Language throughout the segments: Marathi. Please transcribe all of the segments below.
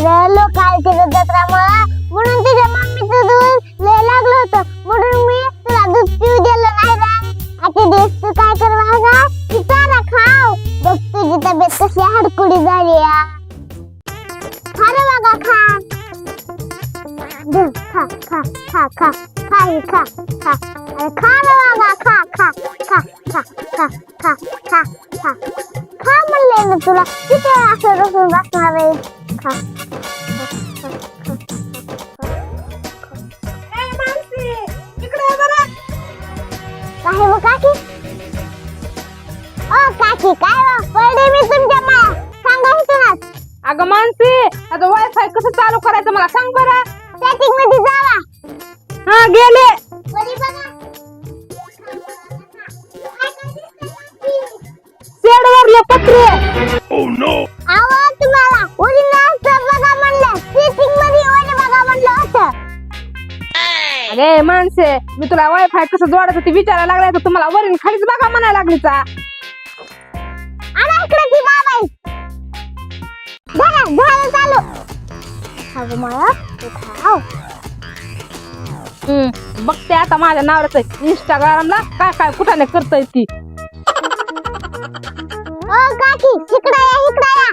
अरे लोक आलते जत्रा मला म्हणून तुझ्या मम्मीचं दूध लय लागलं होतं. म्हणून मी तुला दूध पिऊ दिलं नाही रे. आता दिवस तू काय कर का की खाव बघ तुझी तब्येत कशी हडकुडी झाली या खा बघा खा. दे, खा खा खा खा. खा हे खा खा. अरे खा रे बघा खा खा खा खा खा खा खा खा. खा म्हणले ना तुला. किती असं बसून बसणार आहे? खा. काय हो? पडले मी तुमच्या माया सांगा इथूनच अगं मानसी आता वायफाय कसं चालू करायचं मला सांग बरं. सेटिंगमध्ये जावा. हा गेले. वरी बघा. शेड वरले पत्रे अहो तुम्हाला ओरिजिनल बघा म्हणलं. सेटिंगमध्ये वरी बघा म्हणलं होतं अगे माणसे मी तुला वायफाय कसं जोडायचं ते विचारायला लागलाय तर तुम्हाला वरील खालीच बघा म्हणायला लागलीचा. इकडे ती बाबाई बघा झालं चालू. अगं मला तू खाव. हम्म, बघते आता माझ्या नावाचं इंस्टाग्रामला काय काय कुठाने करतय ती. ओ काकी इकडे या इकडे या.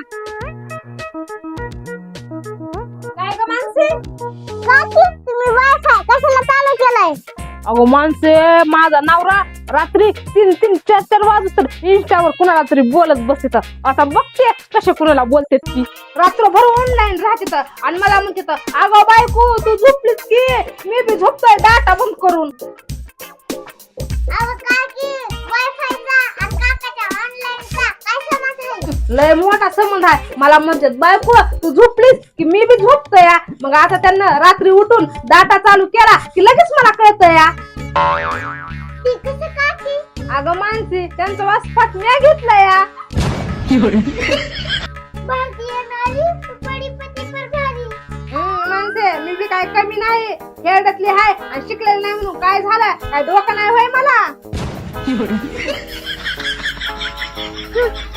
अगो माणसे माझा नवरा रात्री तीन तीन चार चार वाजत इंस्टावर कुणाला तरी बोलत बसते आता बघते कसे कुणाला बोलते ती. रात्रभर ऑनलाईन राहते तर आणि मला म्हणते तर अगं बायको तू झोपलीस की? मी बी झोपतोय डाटा बंद करून. लय मोठा संबंध आहे. मला म्हणते बायको तू झोपलीस की मी बी झोपतोय या मग आता त्यांना रात्री उठून डाटा चालू केला की लगेच मला कळतं या ती कसं काकी? अगं मानसी त्यांचा वासपाट मी घेतला या हम्म, माणसे मी बी काय कमी नाही. खेळण्यातली आहे आणि शिकलेली नाही म्हणून काय झालं? काय डोकं नाही होय मला?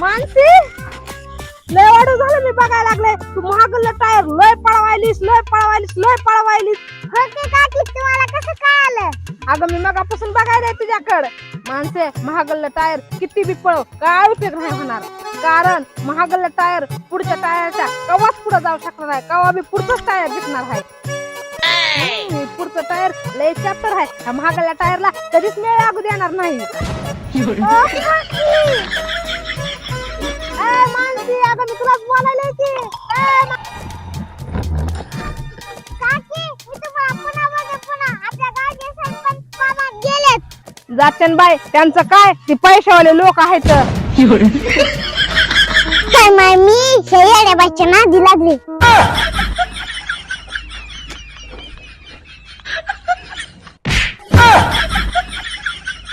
मानसी लय वाढू झालं मी बघायला लागले. तू महागल्ला टायर लय पळवायलीस लय पळवायलीस लय पळवायलीस. तुम्हाला कसं कळालं? अगं मी मगापासून बघायला तुझ्याकडे. माणसे महागल्ला टायर किती बी पळव काय उपयोग नाही होणार. कारण महागल्ला टायर पुढच्या टायरच्या कवाच पुढे जाऊ शकणार आहे कवा बी पुढचंच टायर दिसणार आहे. पुढचं टायर लय चॅप्टर आहे. ह्या महागल्ल्या टायरला कधीच मेळ लागू देणार नाही. ए, मानसी अगं मी तुलाच बोलायला की ए, मा- काकी मी तुम्हाला पुन्हा बघे पुन्हा आपल्या गावचे सरपंच बाबा गेलेत. जाते बाय त्यांचं काय? ते पैशावाले लोक आहेत. काय माय मी हे येड्या बाच्या नादी लागली.